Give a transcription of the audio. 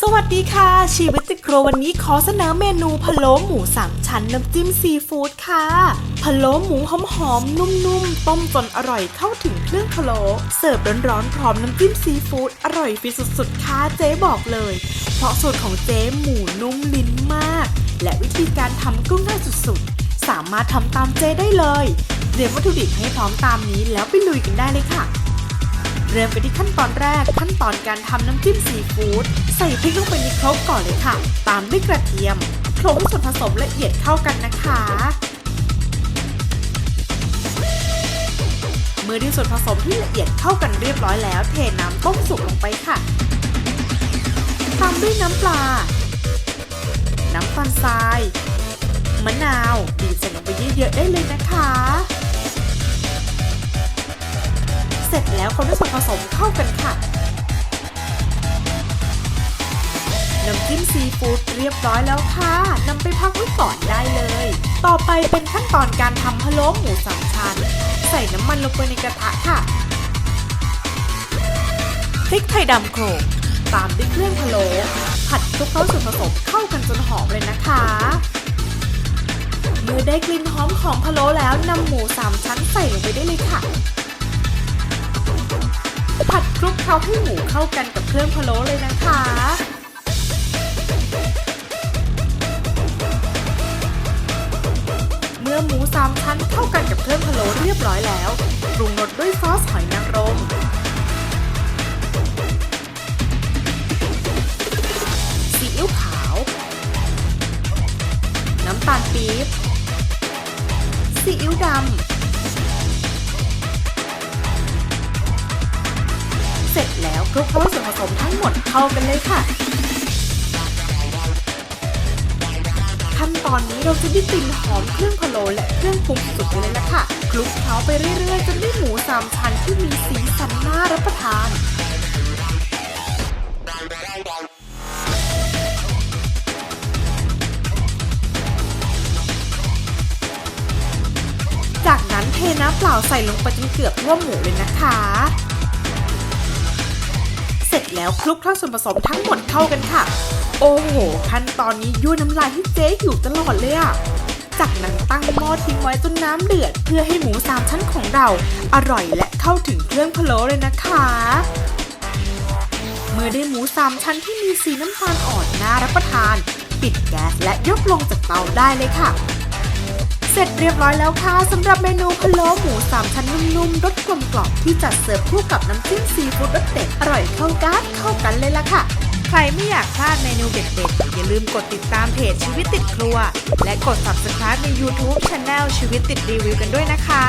สวัสดีค่ะ ชีวิตติดครัววันนี้ขอเสนอเมนูพะโล้หมูสามชั้นน้ำจิ้มซีฟู้ดค่ะพะโล้หมูหอมๆนุ่มๆ ต้มจนอร่อยเข้าถึงเครื่องพะโล้เสิร์ฟร้อนๆพร้อมน้ำจิ้มซีฟู้ดอร่อยฟินสุดๆค่ะเจ๊บอกเลย เพราะสูตรของเจ๊หมูนุ่มลิ้นมาก และวิธีการทำก็ง่ายสุดๆ สามารถทำตามเจ๊ได้เลยเตรียมวัตถุดิบให้พร้อมตามนี้แล้วไปลุยกันได้เลยค่ะ เริ่มไปที่ขั้นตอนแรกขั้นตอนการทำน้ำจิ้มซีฟู้ด ใส่พริกลงไปในครกก่อนเลยค่ะ ตามด้วยกระเทียมโขลกส่วนผสมละเอียดเข้ากันนะคะ เมื่อได้ส่วนผสมที่ละเอียดเข้ากันเรียบร้อยแล้ว เทน้ำต้มสุกลงไปค่ะตามด้วยน้ำปลา น้ำตาลทราย มะนาว บีบใส่ลงไปเยอะๆได้เลยนะคะ เสร็จแล้วคนด้ส่วนผสมเข้ากันค่ะ น้ำจิ้มซีฟู้ดเรียบร้อยแล้วค่ะนำไปพักไว้ก่อนได้เลย ต่อไปเป็นขั้นตอนการทำพะโล้หมูสามชั้น ใส่น้ำมันลงไปในกระทะค่ะพริกไทยดำโขลกตามด้วยเครื่องพะโล้ผัดคลุกเคล้าส่วนผสมเข้ากันจนหอมเลยนะคะเมื่อได้กลิ่นหอมของพะโล้แล้วนำหมูสามชั้นใส่ลงไปได้เลยค่ะ ผัดคลุกเคล้าให้หมูเข้ากันกับเครื่องพะโล้เลยนะคะ อหมูสามชั้นเข้ากันกับเครื่องพะโล้เรียบร้อยแล้วปรุงรสด้วยซอสหอยนางรมซีอิ๊วขาว น้ำตาลปี๊บซีอิ๊วดำเสร็จแล้วคลุกเคล้าส่วนผสมทั้งหมดเข้ากันเลยค่ะ ขั้นตอนนี้เราจะได้กลิ่นหอมเครื่องพะโล้และเครื่องปรุงสุดเลยละค่ะคลุกเคล้าไปเรื่อยๆจนได้หมูสามชั้นที่มีสีสันน่ารับประทานจากนั้นเทน้ำเปล่าใส่ลงไปจนเกือบท่วมหมูเลยนะคะ เสร็จแล้วคลุกเคล้าส่วนผสมทั้งหมดเข้ากันค่ะ โอ้โห ขั้นตอนนี้ยั่วน้ำลายให้เจ๊อยู่ตลอดเลยอะจากนั้นตั้งหม้อทิ้งไว้จนน้ำเดือด เพื่อให้หมูสามชั้นของเรา อร่อยและเข้าถึงเครื่องพะโล้เลยนะคะ เมื่อได้หมูสามชั้นที่มีสีน้ำตาลอ่อนน่ารับประทาน ปิดแก๊สและยกลงจากเตาได้เลยค่ะ เสร็จเรียบร้อยแล้วค่ะสำหรับเมนูพะโล้หมูสามชั้นนุ่มๆรสกลมกล่อมที่จัดเสิร์ฟคู่กับน้ำจิ้มซีฟู้ดรสเด็ดอร่อยเข้ากันเข้ากันเลยล่ะค่ะ รไม่อยากพลาดเมนูเด็ดๆ อย่าลืมกดติดตามเพจชีวิตติดครัว และกด subscribe ใน YouTube Channel ชีวิตติดรีวิวกันด้วยนะคะ